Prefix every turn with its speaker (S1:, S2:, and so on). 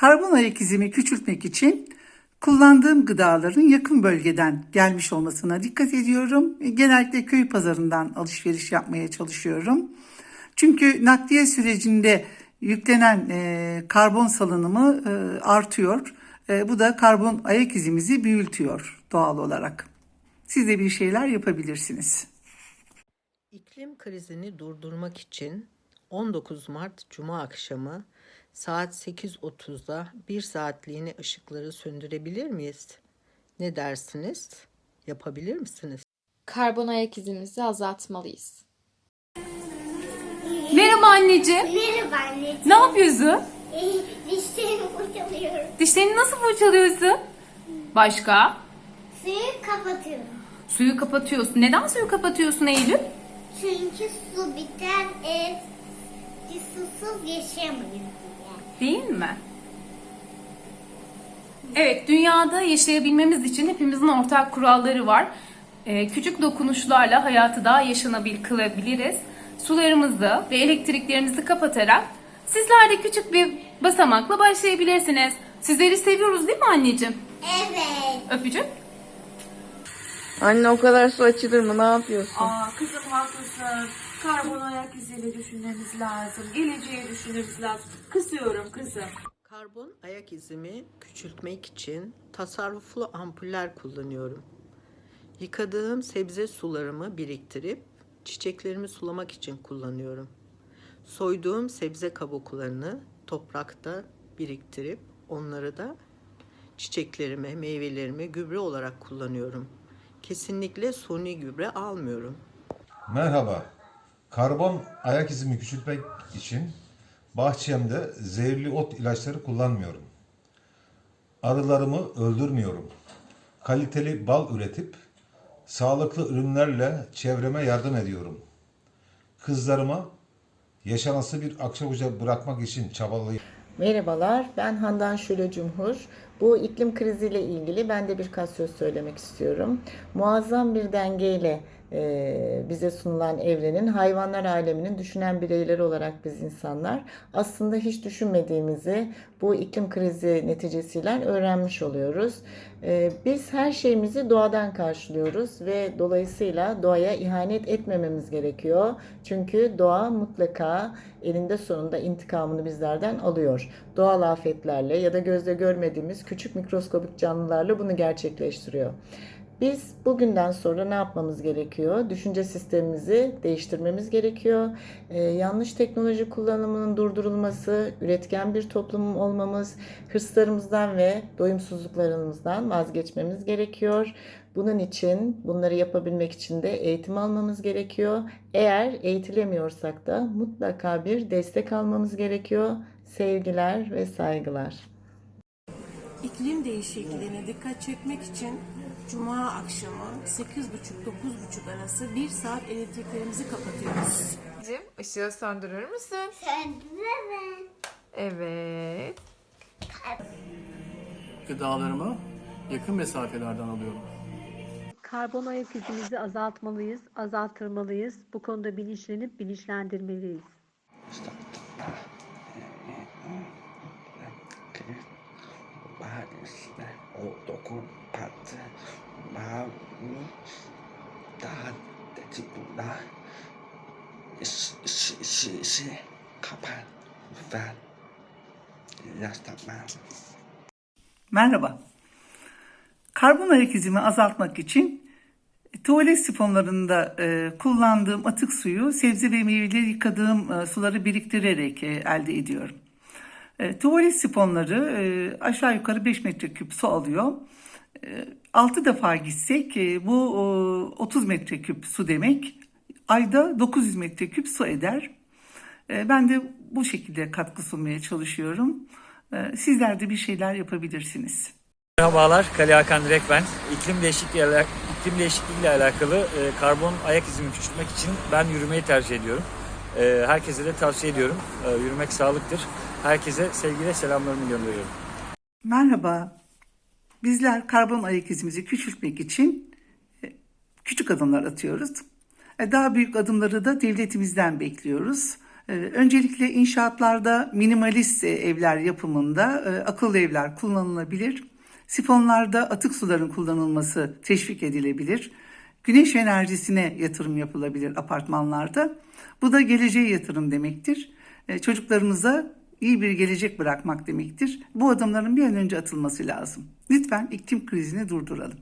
S1: Karbon ayak izimi küçültmek için kullandığım gıdaların yakın bölgeden gelmiş olmasına dikkat ediyorum. Genellikle köy pazarından alışveriş yapmaya çalışıyorum. Çünkü nakliye sürecinde yüklenen e, karbon salınımı e, artıyor. E, bu da karbon ayak izimizi büyütüyor doğal olarak. Siz de bir şeyler yapabilirsiniz.
S2: İklim krizini durdurmak için 19 Mart Cuma akşamı saat 8.30'da bir saatliğine ışıkları söndürebilir miyiz? Ne dersiniz? Yapabilir misiniz?
S3: Karbon ayak izimizi azaltmalıyız.
S4: Merhaba anneciğim.
S5: Merhaba anneciğim.
S4: Ne yapıyorsun?
S5: Ee, dişlerimi fırçalıyorum.
S4: Dişlerini nasıl fırçalıyorsun? Başka?
S5: Suyu kapatıyorum.
S4: Suyu kapatıyorsun. Neden suyu kapatıyorsun Eylül?
S5: Çünkü su biter, e, biz susuz yaşayamayız.
S4: Değil mi? Evet, dünyada yaşayabilmemiz için hepimizin ortak kuralları var. Ee, küçük dokunuşlarla hayatı daha yaşanabilir kılabiliriz. Sularımızı ve elektriklerimizi kapatarak sizler de küçük bir basamakla başlayabilirsiniz. Sizleri seviyoruz değil mi anneciğim?
S5: Evet.
S4: Öpücük.
S6: Anne o kadar su açılır mı? Ne yapıyorsun?
S7: Aa kızım haklısın. Karbon ayak iziyle düşünmemiz lazım. Geleceği düşünmemiz lazım. Kısıyorum kızım.
S2: Karbon ayak izimi küçültmek için tasarruflu ampuller kullanıyorum. Yıkadığım sebze sularımı biriktirip çiçeklerimi sulamak için kullanıyorum. Soyduğum sebze kabuklarını toprakta biriktirip onları da çiçeklerime, meyvelerime gübre olarak kullanıyorum. Kesinlikle suni gübre almıyorum.
S8: Merhaba. Karbon ayak izimi küçültmek için bahçemde zehirli ot ilaçları kullanmıyorum. Arılarımı öldürmüyorum. Kaliteli bal üretip sağlıklı ürünlerle çevreme yardım ediyorum. Kızlarıma yaşanası bir akçabuca bırakmak için çabalıyorum.
S6: Merhabalar, ben Handan Şule Cumhur. Bu iklim kriziyle ilgili ben de birkaç söz söylemek istiyorum. Muazzam bir dengeyle e, bize sunulan evrenin hayvanlar aleminin düşünen bireyleri olarak biz insanlar aslında hiç düşünmediğimizi bu iklim krizi neticesiyle öğrenmiş oluyoruz. E, biz her şeyimizi doğadan karşılıyoruz ve dolayısıyla doğaya ihanet etmememiz gerekiyor. Çünkü doğa mutlaka elinde sonunda intikamını bizlerden alıyor. Doğal afetlerle ya da gözle görmediğimiz küçük mikroskobik canlılarla bunu gerçekleştiriyor. Biz bugünden sonra ne yapmamız gerekiyor? Düşünce sistemimizi değiştirmemiz gerekiyor. Ee, yanlış teknoloji kullanımının durdurulması, üretken bir toplum olmamız, hırslarımızdan ve doyumsuzluklarımızdan vazgeçmemiz gerekiyor. Bunun için, bunları yapabilmek için de eğitim almamız gerekiyor. Eğer eğitilemiyorsak da mutlaka bir destek almamız gerekiyor. Sevgiler ve saygılar.
S7: İklim değişikliğine dikkat çekmek için Cuma akşamı 8.30-9.30 arası bir saat elektriklerimizi kapatıyoruz.
S9: Cim, ışığı söndürür müsün?
S5: Söndüremem.
S9: Evet.
S10: Gıdalarımı yakın mesafelerden alıyorum.
S11: Karbon ayak izimizi azaltmalıyız, azaltırmalıyız. Bu konuda bilinçlenip bilinçlendirmeliyiz.
S1: Merhaba. Karbon ayak izimi azaltmak için tuvalet sifonlarında e, kullandığım atık suyu sebze ve meyveleri yıkadığım e, suları biriktirerek e, elde ediyorum. E, tuvalet sifonları e, aşağı yukarı 5 metreküp su alıyor. E, 6 defa gitsek e, bu e, 30 metreküp su demek. Ayda 900 metreküp su eder. E, ben de bu şekilde katkı sunmaya çalışıyorum. E, sizler de bir şeyler yapabilirsiniz.
S12: Merhabalar, Kali Hakan Direk ben. İklim değişikliği iklim değişikliği ile alakalı karbon ayak izimi küçültmek için ben yürümeyi tercih ediyorum. Herkese de tavsiye ediyorum. Yürümek sağlıktır. Herkese sevgiyle selamlarımı gönderiyorum.
S1: Merhaba. Bizler karbon ayak izimizi küçültmek için e, küçük adımlar atıyoruz. E, Daha büyük adımları da devletimizden bekliyoruz. Ee, Öncelikle inşaatlarda minimalist e, evler yapımında e, akıllı evler kullanılabilir. Sifonlarda atık suların kullanılması teşvik edilebilir. Güneş enerjisine yatırım yapılabilir apartmanlarda. Bu da geleceğe yatırım demektir. E, Çocuklarımıza iyi bir gelecek bırakmak demektir. Bu adımların bir an önce atılması lazım. Lütfen iklim krizini durduralım.